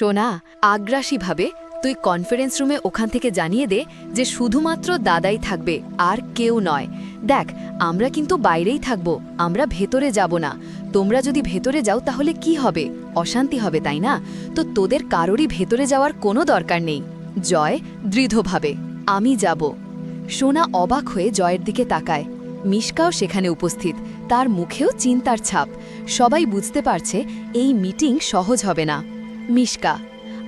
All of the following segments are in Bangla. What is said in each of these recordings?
সোনা আগ্রাসীভাবে তুই কনফারেন্স রুমে ওখান থেকে জানিয়ে দে যে শুধুমাত্র দাদাই থাকবে, আর কেউ নয়। দেখ, আমরা কিন্তু বাইরেই থাকব, আমরা ভেতরে যাব না। তোমরা যদি ভেতরে যাও তাহলে কি হবে? অশান্তি হবে, তাই না? তো তোদের কারোরই ভেতরে যাওয়ার কোনো দরকার নেই। জয় দৃঢ়ভাবে। আমি যাব। সোনা অবাক হয়ে জয়ের দিকে তাকায়। মিশকাও সেখানে উপস্থিত। তার মুখেও চিন্তার ছাপ। সবাই বুঝতে পারছে, এই মিটিং সহজ হবে না। মিশকা,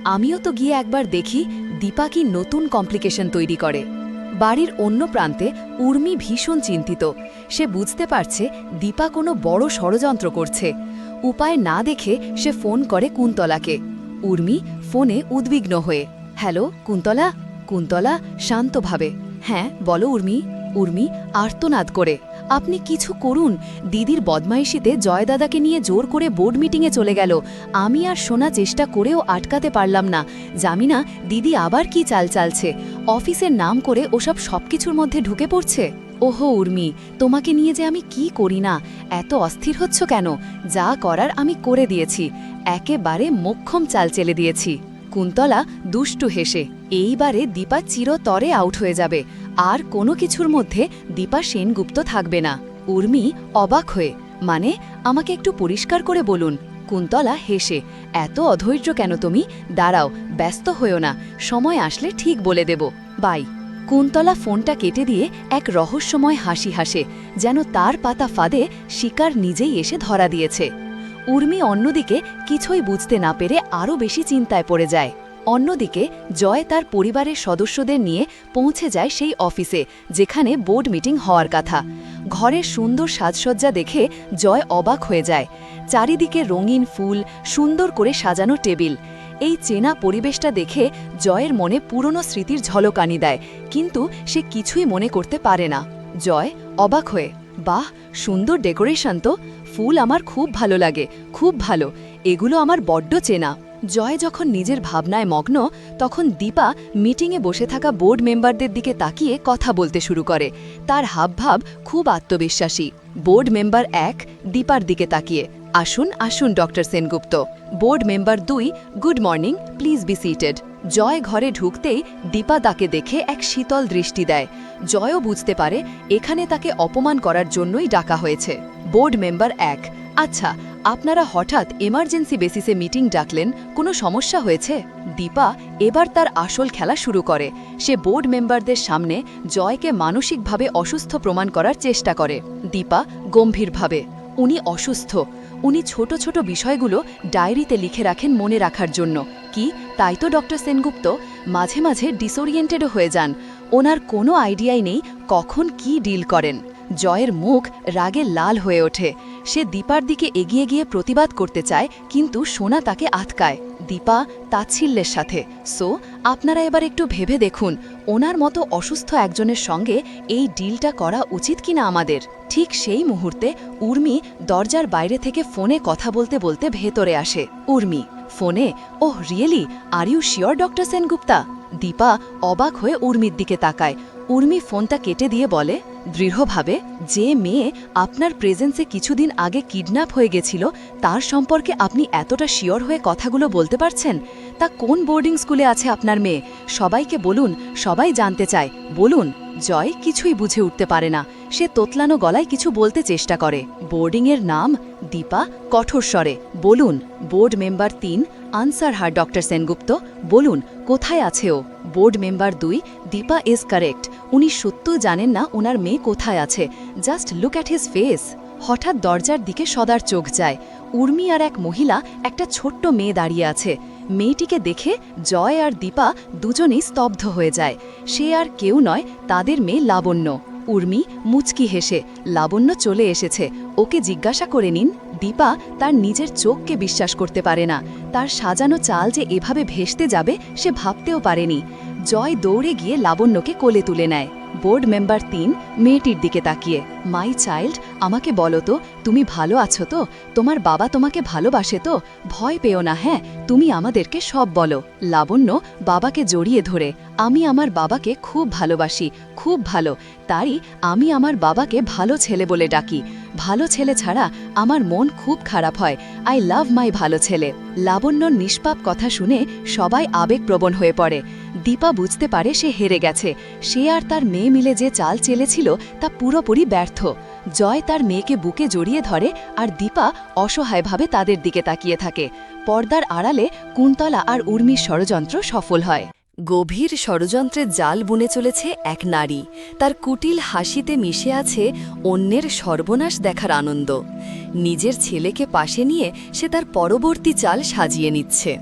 আমিও তো গিয়ে একবার দেখি দীপা কি নতুন কমপ্লিকেশন তৈরি করে। বাড়ির অন্য প্রান্তে উর্মি ভীষণ চিন্তিত। সে বুঝতে পারছে দীপা কোনো বড় ষড়যন্ত্র করছে। উপায় না দেখে সে ফোন করে কুন্তলাকে। উর্মি ফোনে উদ্বিগ্ন হয়ে, হ্যালো, কুন্তলা? কুন্তলা শান্তভাবে হ্যাঁ বলো উর্মি। উর্মি আর্তনাদ করে আপনি কিছু করুন। দিদির বদমাইশিতে জয়দাদাকে নিয়ে জোর করে বোর্ড মিটিংয়ে চলে গেল। আমি আর শোনা চেষ্টা করেও আটকাতে পারলাম না। জানি না দিদি আবার কি চাল চালছে? অফিসের নাম করে ওসব সবকিছুর মধ্যে ঢুকে পড়ছে? ওহো, উর্মি, তোমাকে নিয়ে যে আমি কি করি না? এত অস্থির হচ্ছ কেন? যা করার আমি করে দিয়েছি। একেবারে মোক্ষম চাল চেলে দিয়েছি। কুন্তলা দুষ্টু হেসে, এইবারে দীপা চিরতরে আউট হয়ে যাবে। আর কোনো কিছুর মধ্যে দীপা সেনগুপ্ত থাকবে না। উর্মি অবাক হয়ে মানে আমাকে একটু পরিষ্কার করে বলুন। কুন্তলা হেসে, এত অধৈর্য কেন তুমি? দাঁড়াও, ব্যস্ত হয়েও না। সময় আসলে ঠিক বলে দেব। বাই। কুন্তলা ফোনটা কেটে দিয়ে এক রহস্যময় হাসি হাসে, যেন তার পাতা ফাঁদে শিকার নিজেই এসে ধরা দিয়েছে। উর্মি অন্যদিকে কিছুই বুঝতে না পেরে আরও বেশি চিন্তায় পড়ে যায়। অন্যদিকে, জয় তার পরিবারের সদস্যদের নিয়ে পৌঁছে যায় সেই অফিসে, যেখানে বোর্ড মিটিং হওয়ার কথা। ঘরের সুন্দর সাজসজ্জা দেখে জয় অবাক হয়ে যায়। চারিদিকে রঙিন ফুল, সুন্দর করে সাজানো টেবিল। এই চেনা পরিবেশটা দেখে জয়ের মনে পুরনো স্মৃতির ঝলকানি দেয়, কিন্তু সে কিছুই মনে করতে পারে না। জয় অবাক হয়ে, বাহ, সুন্দর ডেকোরেশন তো! ফুল আমার খুব ভালো লাগে, খুব ভালো। এগুলো আমার বড্ড চেনা। জয় যখন নিজের ভাবনায় মগ্ন, তখন দীপা মিটিংয়ে বসে থাকা বোর্ড মেম্বারদের দিকে তাকিয়ে কথা বলতে শুরু করে। তার হাবভাব খুব আত্মবিশ্বাসী। বোর্ড মেম্বার এক, দীপার দিকে তাকিয়ে। আসুন আসুন, ডক্টর সেনগুপ্ত। বোর্ড মেম্বার দুই, good morning, please be seated. Joy ঘরে ঢুকতেই দীপা তাকে দেখে এক শীতল দৃষ্টি দেয়। জয়ও বুঝতে পারে, এখানে তাকে অপমান করার জন্যই ডাকা হয়েছে। বোর্ড মেম্বার এক। আচ্ছা আপনারা হঠাৎ এমার্জেন্সি বেসিসে মিটিং ডাকলেন, কোনো সমস্যা হয়েছে? দীপা এবার তার আসল খেলা শুরু করে। সে বোর্ড মেম্বারদের সামনে জয়কে মানসিকভাবে অসুস্থ প্রমাণ করার চেষ্টা করে। দীপা গম্ভীরভাবে, উনি অসুস্থ। উনি ছোট ছোট বিষয়গুলো ডায়েরিতে লিখে রাখেন মনে রাখার জন্য। কি? তাই তো ডক্টর সেনগুপ্ত মাঝে মাঝে ডিসোরিয়েন্টেডও হয়ে যান। ওনার কোনো আইডিয়াই নেই কখন কি ডিল করেন। জয়ের মুখ রাগে লাল হয়ে ওঠে। সে দীপার দিকে এগিয়ে গিয়ে প্রতিবাদ করতে চায়, কিন্তু সোনা তাকে আটকায়। দীপা তাচ্ছিল্যের সাথে। সো, আপনারা এবার একটু ভেবে দেখুন, ওনার মতো অসুস্থ একজনের সঙ্গে এই ডিলটা করা উচিত কিনা আমাদের? ঠিক সেই মুহূর্তে উর্মি দরজার বাইরে থেকে ফোনে কথা বলতে বলতে ভেতরে আসে। উর্মি, ফোনে, ওহ, really? Are you sure, doctor Sengupta? Dipa অবাক হয়ে উর্মির দিকে তাকায়। উর্মি ফোনটা কেটে দিয়ে বলে দৃঢ়ভাবে যে মেয়ে আপনার প্রেজেন্সে কিছুদিন আগে কিডন্যাপ হয়ে গেছিল, তার সম্পর্কে আপনি এতটা শিওর হয়ে কথাগুলো বলতে পারছেন? তা কোন বোর্ডিং স্কুলে আছে আপনার মেয়ে? সবাইকে বলুন, সবাই জানতে চায়। বলুন, জয় কিছুই বুঝে উঠতে পারে না। সে তোতলানো গলায় কিছু বলতে চেষ্টা করে। বোর্ডিংয়ের নাম দীপা কঠোর স্বরে। বলুন বোর্ড মেম্বার তিন আনসার হার ডক্টর সেনগুপ্ত। বলুন, কোথায় আছে ও? বোর্ড মেম্বার দুই, দীপা ইজ কারেক্ট উনি সত্য জানেন না ওনার মেয়ে কোথায় আছে? Just look at his face হঠাৎ দরজার দিকে সদার চোখ যায়। উর্মি আর এক মহিলা, একটা ছোট্ট মেয়ে দাঁড়িয়ে আছে। মেয়েটিকে দেখে জয় আর দীপা দুজনেই স্তব্ধ হয়ে যায়। সে আর কেউ নয়, তাদের মেয়ে লাবণ্য। উর্মি মুচকি হেসে, লাবণ্য চলে এসেছে। ওকে জিজ্ঞাসা করে নিন। দীপা তার নিজের চোখকে বিশ্বাস করতে পারে না। তার সাজানো চাল যে এভাবে ভেসতে যাবে, সে ভাবতেও পারেনি। জয় দৌড়ে গিয়ে লাবণ্যকে কোলে তুলে নেয়। বোর্ড মেম্বার তিন মেয়েটির দিকে তাকিয়ে, মাই চাইল্ড, আমাকে বলো তো, তুমি ভালো আছো তো? তোমার বাবা তোমাকে ভালোবাসে তো? ভয় পেও না হ্যাঁ? তুমি আমাদেরকে সব বলো। লাবণ্য বাবাকে জড়িয়ে ধরে, আমি আমার বাবাকে খুব ভালোবাসি, খুব ভালো। তাই আমি আমার বাবাকে ভালো ছেলে বলে ডাকি। ভালো ছেলে ছাড়া আমার মন খুব খারাপ হয়। আই লাভ মাই ভালো ছেলে। লাবণ্যর নিষ্পাপ কথা শুনে সবাই আবেগপ্রবণ হয়ে পড়ে। দীপা বুঝতে পারে সে হেরে গেছে। সে আর তার মেয়ে মিলে যে চাল চেলেছিল, তা পুরোপুরি ব্যর্থ। জয় তার মেয়েকে বুকে জড়িয়ে ধরে আর দীপা অসহায়ভাবে তাদের দিকে তাকিয়ে থাকে। পর্দার আড়ালে কুন্তলা আর উর্মির ষড়যন্ত্র সফল হয়। গভীর ষড়যন্ত্রের জাল বুনে চলেছে এক নারী। তার কুটিল হাসিতে মিশে আছে অন্যের সর্বনাশ দেখার আনন্দ। নিজের ছেলেকে পাশে নিয়ে সে তার পরবর্তী চাল সাজিয়ে নিচ্ছে।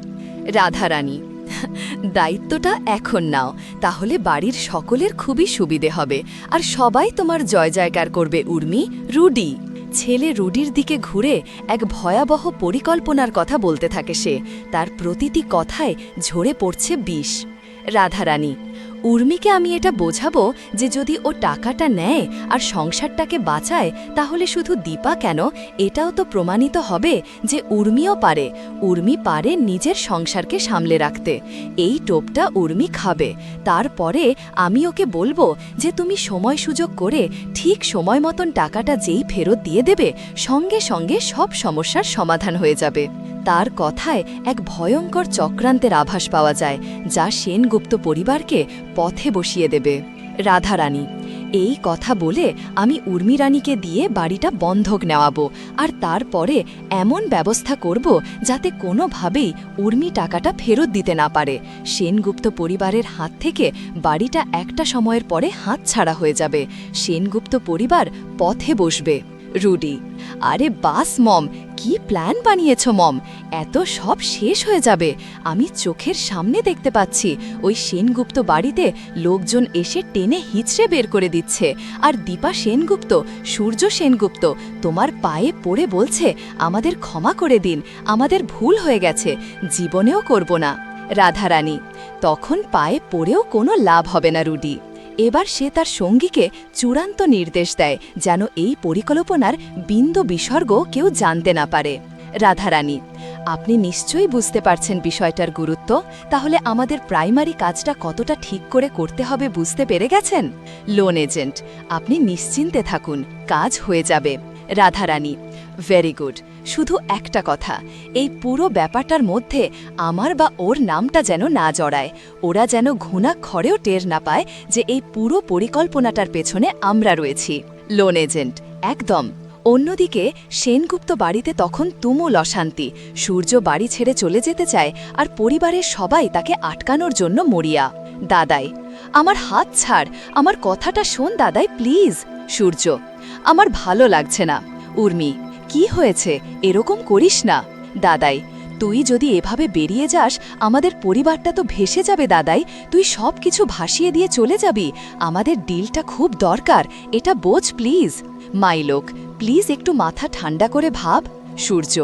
রাধারানী দায়িত্বটা এখন নাও, তাহলে বাড়ির সকলের খুবই সুবিধে হবে। আর সবাই তোমার জয় জয়কার করবে, উর্মি, রুডি। ছেলে রুডির দিকে ঘুরে এক ভয়াবহ পরিকল্পনার কথা বলতে থাকে সে। তার প্রতিটি কথায় ঝরে পড়ছে বিষ। রাধারানী উর্মিকে আমি এটা বোঝাবো যে যদি ও টাকাটা নেয় আর সংসারটাকে বাঁচায়, তাহলে শুধু দীপা কেন? এটাও তো প্রমাণিত হবে যে উর্মিও পারে। উর্মি পারে নিজের সংসারকে সামলে রাখতে। এই টোপটা উর্মি খাবে। তারপরে আমি ওকে বলব যে তুমি সময় সুযোগ করে ঠিক সময় মতন টাকাটা যেই ফেরত দিয়ে দেবে, সঙ্গে সঙ্গে সব সমস্যার সমাধান হয়ে যাবে। তার কথায় এক ভয়ঙ্কর চক্রান্তের আভাস পাওয়া যায়, যা সেনগুপ্ত পরিবারকে পথে বসিয়ে দেবে। রাধারানী, এই কথা বলে আমি উর্মিরানীকে দিয়ে বাড়িটা বন্ধক নেওয়াবো, আর তারপরে এমন ব্যবস্থা করব যাতে কোনোভাবেই উর্মি টাকাটা ফেরত দিতে না পারে। সেনগুপ্ত পরিবারের হাত থেকে বাড়িটা একটা সময়ের পরে হাত ছাড়া হয়ে যাবে। সেনগুপ্ত পরিবার পথে বসবে। রুডি, আরে বাস মম কি প্ল্যান বানিয়েছ, মম? এত সব শেষ হয়ে যাবে। আমি চোখের সামনে দেখতে পাচ্ছি, ওই সেনগুপ্ত বাড়িতে লোকজন এসে টেনে হিচড়ে বের করে দিচ্ছে। আর দীপা সেনগুপ্ত, সূর্য সেনগুপ্ত, তোমার পায়ে পড়ে বলছে, আমাদের ক্ষমা করে দিন, আমাদের ভুল হয়ে গেছে, জীবনেও করব না। রাধারানী, তখন পায়ে পড়েও কোনো লাভ হবে না, রুডি। এবার সে তার সঙ্গীকে চূড়ান্ত নির্দেশ দেয়, যেন এই পরিকল্পনার বিন্দু বিসর্গ কেউ জানতে না পারে। রাধারানী, আপনি নিশ্চয়ই বুঝতে পারছেন বিষয়টার গুরুত্ব, তাহলে আমাদের প্রাইমারি কাজটা কতটা ঠিক করে করতে হবে বুঝতে পেরে গেছেন? লোন এজেন্ট, আপনি নিশ্চিন্তে থাকুন, কাজ হয়ে যাবে। রাধারানী ভেরি গুড শুধু একটা কথা, এই পুরো ব্যাপারটার মধ্যে আমার বা ওর নামটা যেন না জড়ায়। ওরা যেন ঘুণাক্ষরেও টের না পায় যে এই পুরো পরিকল্পনাটার পেছনে আমরা রয়েছি। লোন এজেন্ট একদম। অন্যদিকে, সেনগুপ্ত বাড়িতে তখন তুমুল অশান্তি। সূর্য বাড়ি ছেড়ে চলে যেতে চায় আর পরিবারের সবাই তাকে আটকানোর জন্য মরিয়া। দাদাই, আমার হাত ছাড়, আমার কথাটা শোন দাদাই, প্লিজ। সূর্য, আমার ভালো লাগছে না। উর্মি কি হয়েছে? এরকম করিস না। দাদাই, তুই যদি এভাবে বেরিয়ে যাস, আমাদের পরিবারটা তো ভেসে যাবে দাদাই। তুই সব কিছু ভাসিয়ে দিয়ে চলে যাবি। আমাদের ডিলটা খুব দরকার। এটা বোঝ, প্লিজ। মাইলোক প্লিজ একটু মাথা ঠান্ডা করে ভাব। সূর্য,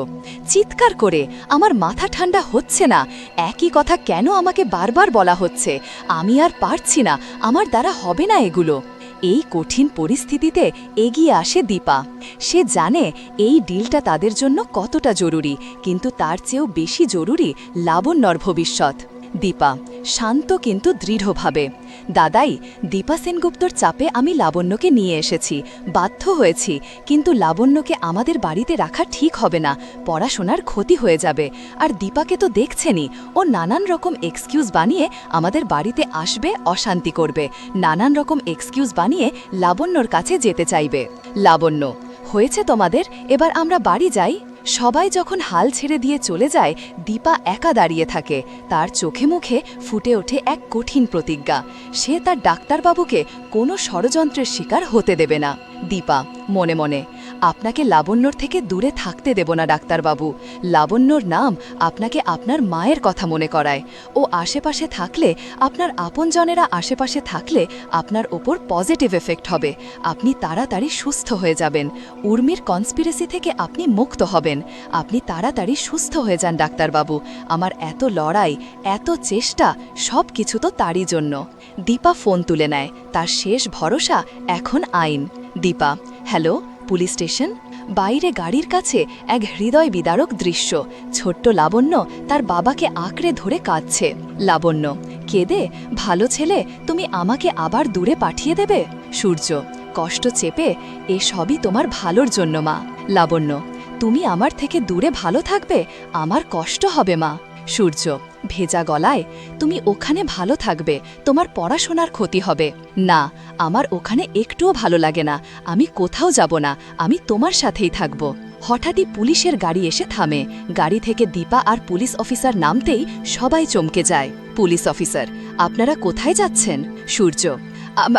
চিৎকার করে, আমার মাথা ঠান্ডা হচ্ছে না। একই কথা কেন আমাকে বারবার বলা হচ্ছে? আমি আর পারছি না। আমার দ্বারা হবে না এগুলো। এই কঠিন পরিস্থিতিতে এগিয়ে আসে দীপা। সে জানে এই ডিলটা তাদের জন্য কতটা জরুরি, কিন্তু তার চেয়েও বেশি জরুরি লাবণ্যর ভবিষ্যৎ। দীপা, শান্ত কিন্তু দৃঢ়ভাবে। দাদাই, দীপা সেনগুপ্তর চাপে আমি লাবণ্যকে নিয়ে এসেছি। বাধ্য হয়েছি, কিন্তু লাবণ্যকে আমাদের বাড়িতে রাখা ঠিক হবে না। পড়াশোনার ক্ষতি হয়ে যাবে। আর দীপাকে তো দেখছেনই, ও নানান রকম এক্সকিউজ বানিয়ে আমাদের বাড়িতে আসবে, অশান্তি করবে। নানান রকম এক্সকিউজ বানিয়ে লাবণ্যর কাছে যেতে চাইবে। লাবণ্য, হয়েছে তোমাদের? এবার আমরা বাড়ি যাই। সবাই যখন হাল ছেড়ে দিয়ে চলে যায়, দীপা একা দাঁড়িয়ে থাকে। তার চোখে মুখে ফুটে ওঠে এক কঠিন প্রতিজ্ঞা। সে তার ডাক্তারবাবুকে কোনো ষড়যন্ত্রের শিকার হতে দেবে না। দীপা, মনে মনে আপনাকে লাবণ্যর থেকে দূরে থাকতে দেব না, ডাক্তারবাবু। লাবণ্যর নাম আপনাকে আপনার মায়ের কথা মনে করায়। ও আশেপাশে থাকলে, আপনার আপনজনেরা আশেপাশে থাকলে আপনার ওপর পজিটিভ এফেক্ট হবে। আপনি তাড়াতাড়ি সুস্থ হয়ে যাবেন। উর্মির কনস্পিরেসি থেকে আপনি মুক্ত হবেন। আপনি তাড়াতাড়ি সুস্থ হয়ে যান, ডাক্তারবাবু। আমার এত লড়াই, এত চেষ্টা সব কিছু তো তারই জন্য। দীপা ফোন তুলে নেয়। তার শেষ ভরসা এখন আইন। দীপা, হ্যালো পুলিশ স্টেশন, বাইরে গাড়ির কাছে এক হৃদয় বিদারক দৃশ্য। ছোট্ট লাবণ্য তার বাবাকে আঁকড়ে ধরে কাঁদছে। লাবণ্য, কেঁদে? ভালো ছেলে, তুমি আমাকে আবার দূরে পাঠিয়ে দেবে? সূর্য, কষ্ট চেপে, এ সবই তোমার ভালোর জন্য মা। লাবণ্য, তুমি আমার থেকে দূরে ভালো থাকবে, আমার কষ্ট হবে মা। সূর্য, ভেজা গলায়, তুমি ওখানে ভালো থাকবে, তোমার পড়াশোনার ক্ষতি হবে। না, আমার ওখানে একটুও ভালো লাগে না, আমি কোথাও যাব না, আমি তোমার সাথেই থাকব। হঠাৎই পুলিশের গাড়ি এসে থামে। গাড়ি থেকে দীপা আর পুলিশ অফিসার নামতেই সবাই চমকে যায়। পুলিশ অফিসার, আপনারা কোথায় যাচ্ছেন? সূর্য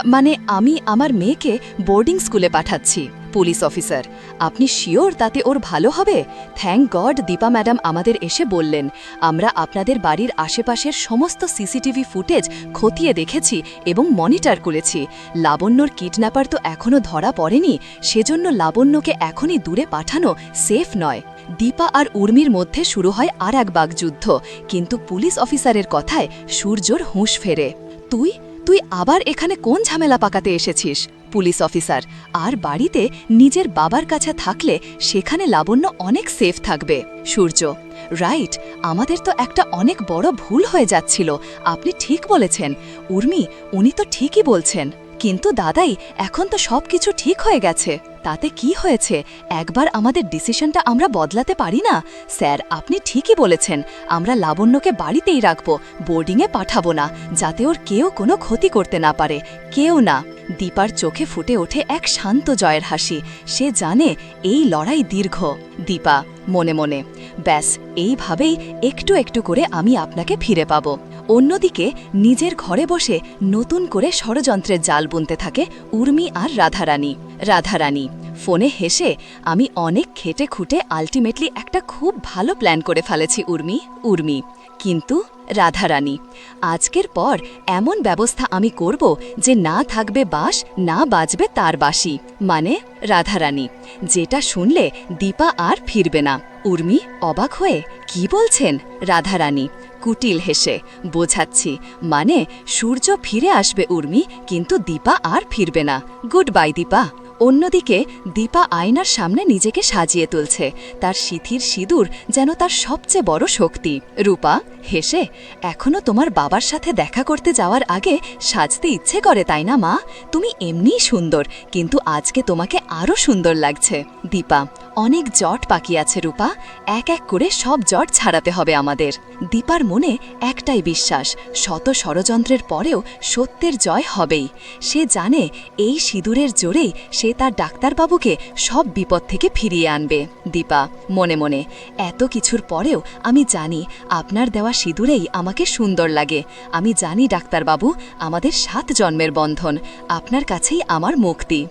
মানে আমি আমার মেয়েকে বোর্ডিং স্কুলে পাঠাচ্ছি। পুলিশ অফিসার, আপনি শিওর তাতে ওর ভালো হবে? থ্যাংক গড দীপা ম্যাডাম আমাদের এসে বললেন। আমরা আপনাদের বাড়ির আশেপাশের সমস্ত সিসিটিভি ফুটেজ খতিয়ে দেখেছি এবং মনিটর করেছি। লাবণ্যর কিডন্যাপার তো এখনও ধরা পড়েনি, সেজন্য লাবণ্যকে এখনই দূরে পাঠানো সেফ নয়। দীপা আর উর্মির মধ্যে শুরু হয় আর এক বাগযুদ্ধ কিন্তু পুলিশ অফিসারের কথায় সূর্যর হুঁশ ফেরে। তুই? তুই আবার এখানে কোন ঝামেলা পাকাতে এসেছিস? Police officer. আর বাড়িতে নিজের বাবার কাছে থাকলে সেখানে লাবণ্য অনেক সেফ থাকবে। সূর্য, রাইট, আমাদের তো একটা অনেক বড় ভুল হয়ে যাচ্ছিল। আপনি ঠিক বলেছেন। উর্মি, উনি তো ঠিকই বলছেন। কিন্তু দাদাই, এখন তো সব কিছু ঠিক হয়ে গেছে। তাতে কি হয়েছে? একবার আমাদের ডিসিশনটা আমরা বদলাতে পারি না? স্যার, আপনি ঠিকই বলেছেন, আমরা লাবণ্যকে বাড়িতেই রাখব, বোর্ডিংয়ে পাঠাবো না, যাতে ওর কেউ কোনো ক্ষতি করতে না পারে, কেউ না। দীপার চোখে ফুটে ওঠে এক শান্ত জয়ের হাসি, সে জানে এই লড়াই দীর্ঘ। দীপা, মনে মনে, ব্যাস, এইভাবেই একটু একটু করে আমি আপনাকে ফিরে পাব। অন্যদিকে, নিজের ঘরে বসে নতুন করে ষড়যন্ত্রের জাল বুনতে থাকে উর্মি আর রাধারানী। রাধারানী, ফোনে হেসে, আমি অনেক খেটে খুঁটে আলটিমেটলি একটা খুব ভালো প্ল্যান করে ফেলেছি উর্মি উর্মি। কিন্তু রাধারানী, আজকের পর এমন ব্যবস্থা আমি করব যে না থাকবে বাস, না বাজবে তার বাসি। মানে রাধারানী, যেটা শুনলে দীপা আর ফিরবে না। উর্মি অবাক হয়ে, কি বলছেন? রাধারানী কুটিল হেসে, বোঝাচ্ছি। মানে সূর্য ফিরে আসবে উর্মি, কিন্তু দীপা আর ফিরবে না। Goodbye, Dipa. অন্যদিকে, দীপা আয়নার সামনে নিজেকে সাজিয়ে তুলছে। তার সিথির সিঁদুর যেন তার সবচেয়ে বড় শক্তি। রূপা, হেসে, এখনও তোমার বাবার সাথে দেখা করতে যাওয়ার আগে সাজতে ইচ্ছে করে, তাই না মা? তুমি এমনিই সুন্দর, কিন্তু আজকে তোমাকে আরও সুন্দর লাগছে। দীপা, অনেক জট বাকি আছে রূপা। এক এক করে সব জট ছাড়াতে হবে আমাদের। দীপার মনে একটাই বিশ্বাস, শত ষড়যন্ত্রের পরেও সত্যের জয় হবেই। সে জানে এই সিঁদুরের জোরেই সে তার ডাক্তারবাবুকে সব বিপদ থেকে ফিরিয়ে আনবে। দীপা, মনে মনে, এত কিছুর পরেও আমি জানি আপনার দেওয়া সিঁদুরেই আমাকে সুন্দর লাগে। আমি জানি ডাক্তারবাবু, আমাদের সাত জন্মের বন্ধন, আপনার কাছেই আমার মুক্তি।